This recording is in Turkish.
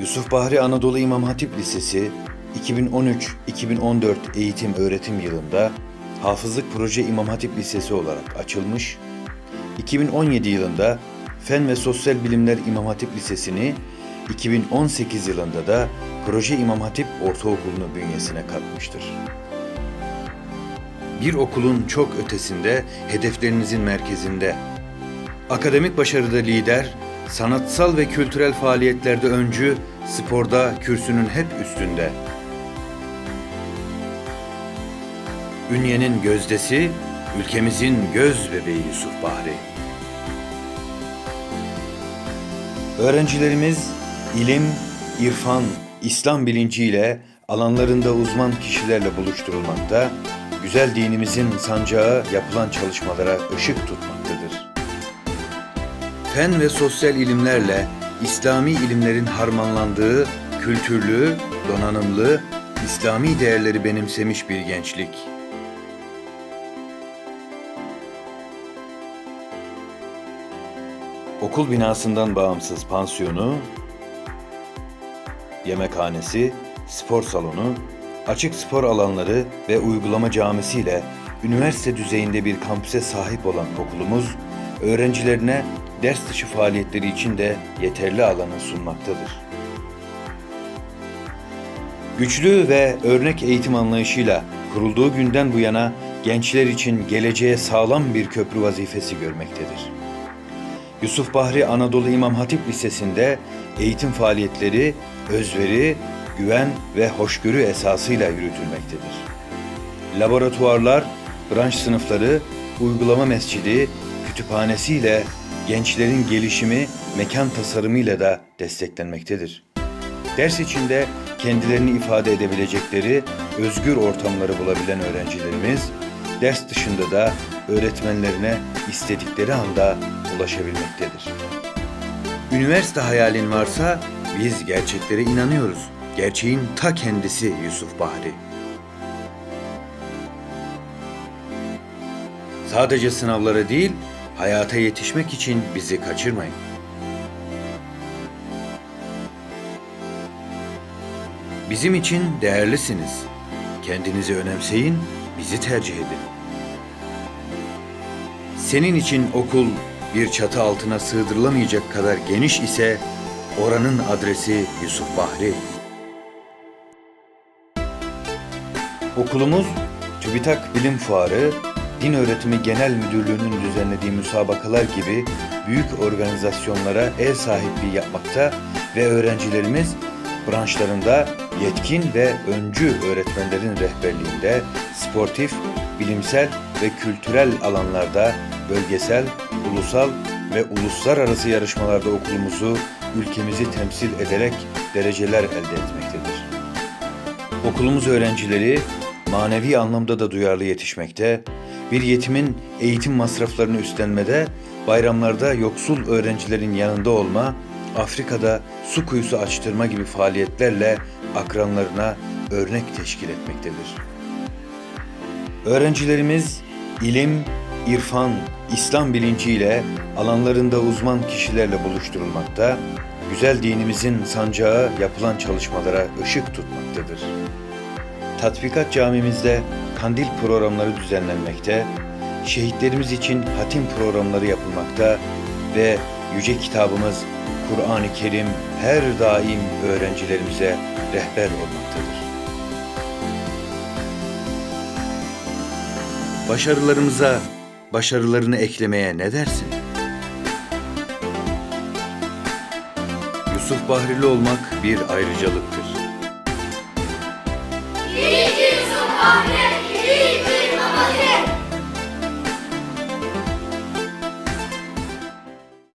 Yusuf Bahri Anadolu İmam Hatip Lisesi 2013-2014 eğitim öğretim yılında Hafızlık Proje İmam Hatip Lisesi olarak açılmış, 2017 yılında Fen ve Sosyal Bilimler İmam Hatip Lisesi'ni, 2018 yılında da Proje İmam Hatip Ortaokulu'nu bünyesine katmıştır. Bir okulun çok ötesinde, hedeflerinizin merkezinde. Akademik başarıda lider, sanatsal ve kültürel faaliyetlerde öncü, sporda kürsünün hep üstünde. Ünye'nin gözdesi, ülkemizin göz bebeği Yusuf Bahri. Öğrencilerimiz ilim, irfan, İslam bilinciyle alanlarında uzman kişilerle buluşturulmakta, güzel dinimizin sancağı yapılan çalışmalara ışık tutmaktadır. Fen ve sosyal ilimlerle İslami ilimlerin harmanlandığı kültürlü, donanımlı, İslami değerleri benimsemiş bir gençlik. Okul binasından bağımsız pansiyonu, yemekhanesi, spor salonu, açık spor alanları ve uygulama camisiyle üniversite düzeyinde bir kampüse sahip olan okulumuz, öğrencilerine ders dışı faaliyetleri için de yeterli alanı sunmaktadır. Güçlü ve örnek eğitim anlayışıyla kurulduğu günden bu yana gençler için geleceğe sağlam bir köprü vazifesi görmektedir. Yusuf Bahri Anadolu İmam Hatip Lisesi'nde eğitim faaliyetleri özveri, güven ve hoşgörü esasıyla yürütülmektedir. Laboratuvarlar, branş sınıfları, uygulama mescidi, kütüphanesiyle gençlerin gelişimi mekan tasarımıyla da desteklenmektedir. Ders içinde kendilerini ifade edebilecekleri özgür ortamları bulabilen öğrencilerimiz, ders dışında da öğretmenlerine istedikleri anda ulaşabilmektedir. Üniversite hayalin varsa biz gerçeklere inanıyoruz. Gerçeğin ta kendisi Yusuf Bahri. Sadece sınavlara değil, hayata yetişmek için bizi kaçırmayın. Bizim için değerlisiniz. Kendinizi önemseyin, bizi tercih edin. Senin için okul bir çatı altına sığdırılamayacak kadar geniş ise oranın adresi Yusuf Bahri. Okulumuz TÜBİTAK Bilim Fuarı, Din Öğretimi Genel Müdürlüğü'nün düzenlediği müsabakalar gibi büyük organizasyonlara ev sahipliği yapmakta ve öğrencilerimiz branşlarında yetkin ve öncü öğretmenlerin rehberliğinde sportif, bilimsel ve kültürel alanlarda bölgesel, ulusal ve uluslararası yarışmalarda okulumuzu, ülkemizi temsil ederek dereceler elde etmektedir. Okulumuz öğrencileri manevi anlamda da duyarlı yetişmekte, bir yetimin eğitim masraflarını üstlenmede, bayramlarda yoksul öğrencilerin yanında olma, Afrika'da su kuyusu açtırma gibi faaliyetlerle akranlarına örnek teşkil etmektedir. Öğrencilerimiz ilim, irfan, İslam bilinciyle alanlarında uzman kişilerle buluşturulmakta, güzel dinimizin sancağı yapılan çalışmalara ışık tutmaktadır. Tatbikat camimizde kandil programları düzenlenmekte, şehitlerimiz için hatim programları yapılmakta ve yüce kitabımız Kur'an-ı Kerim her daim öğrencilerimize rehber olmaktadır. Başarılarımıza başarılarını eklemeye ne dersin? Yusuf Bahrili olmak bir ayrıcalıktır. Birinci Yusuf Bahri